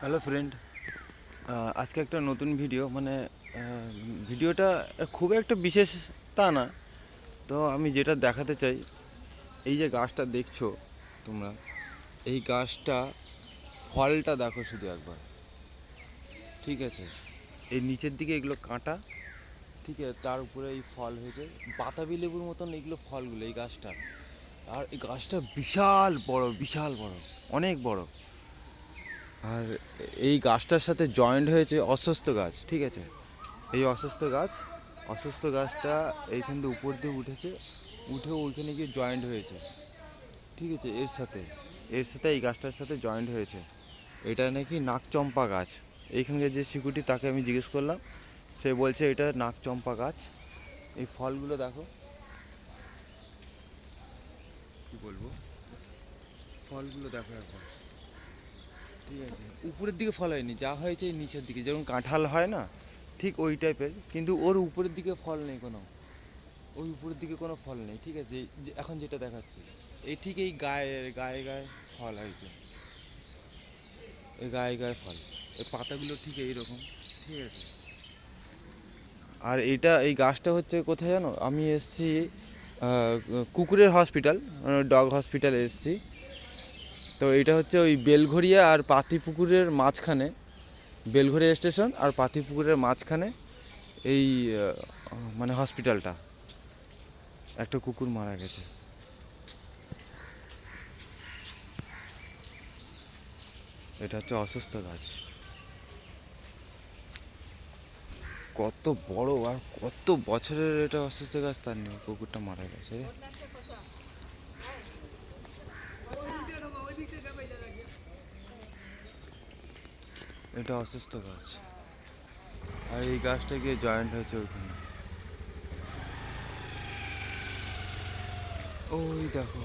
Hello friend আজকে একটা নতুন ভিডিও মানে ভিডিওটা খুব একটা বিশেষ তা না। তো আমি যেটা দেখাতে চাই, এই যে গাছটা দেখছ তোমরা, এই গাছটা, ফলটা দেখো শুধু একবার। ঠিক আছে? এই নিচের দিকে এগুলো কাঁটা, ঠিক আছে? তার উপরে এই ফল হয়েছে। বাতাবি লেবুর মতন এগুলো ফলগুলো, এই গাছটা। আর এই গাছটা বিশাল বড় বিশাল বড়, অনেক বড়। আর এই গাছটার সাথে জয়েন্ট হয়েছে অসুস্থ গাছ, ঠিক আছে? এই অসুস্থ গাছ, অসুস্থ গাছটা এইখান দিয়ে উপর দিয়ে উঠেছে, উঠে ওইখানে গিয়ে জয়েন্ট হয়েছে, ঠিক আছে? এর সাথে এর সাথে এই গাছটার সাথে জয়েন্ট হয়েছে। এটা নাকি নাকচম্পা গাছ। এইখানকার যে শিকুটি, তাকে আমি জিজ্ঞেস করলাম। সে বলছে, এটা নাকচম্পা গাছ। এই ফলগুলো দেখো। কি বলব? ফলগুলো দেখো এখন ঠিক আছে। উপরের দিকে ফল হয়নি, যা হয়েছে নিচের দিকে। যেমন কাঁঠাল হয় না, ঠিক ওই টাইপের, কিন্তু ওর উপরের দিকে ফল নেই কোনো। ওই উপরের দিকে কোনো ফল নেই, ঠিক আছে? এখন যেটা দেখাচ্ছি, এই ঠিক এই গায়ে গায়ে গায়ে ফল হয়েছে। এই গায়ে গায়ে ফল। এই পাতাগুলো ঠিক এইরকম, ঠিক আছে? আর এইটা, এই গাছটা হচ্ছে কোথায় জানো? আমি এসছি কুকুরের হসপিটাল ডগ হসপিটালে এসছি। তো এটা হচ্ছে ওই বেলঘরিয়া আর পাতিপুকুরের মাঝখানে বেলঘরিয়া স্টেশন আর পাতিপুকুরের মাঝখানে এই মানে হসপিটালটা। একটা কুকুর মারা গেছে। এটা হচ্ছে অসুস্থ গাছ। কত বড় আর কত বছরের এটা অসুস্থ গাছ, তার নেই, কুকুরটা মারা গেছে। এটা অসুস্থ গাছ। আর এই গাছটা গিয়ে জয়েন্ট হয়েছে ওইখানে। ওই দেখো।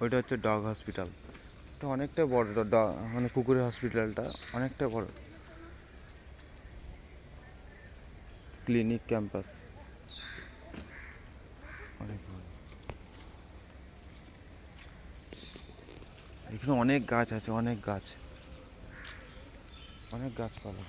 ওইটা হচ্ছে ডগ হসপিটাল। এটা অনেকটা বড় মানে কুকুরের হসপিটালটা অনেকটা বড়। Clinic campus. অনেক এখানে অনেক গাছ আছে, অনেক গাছ। অনেক গাছপালা।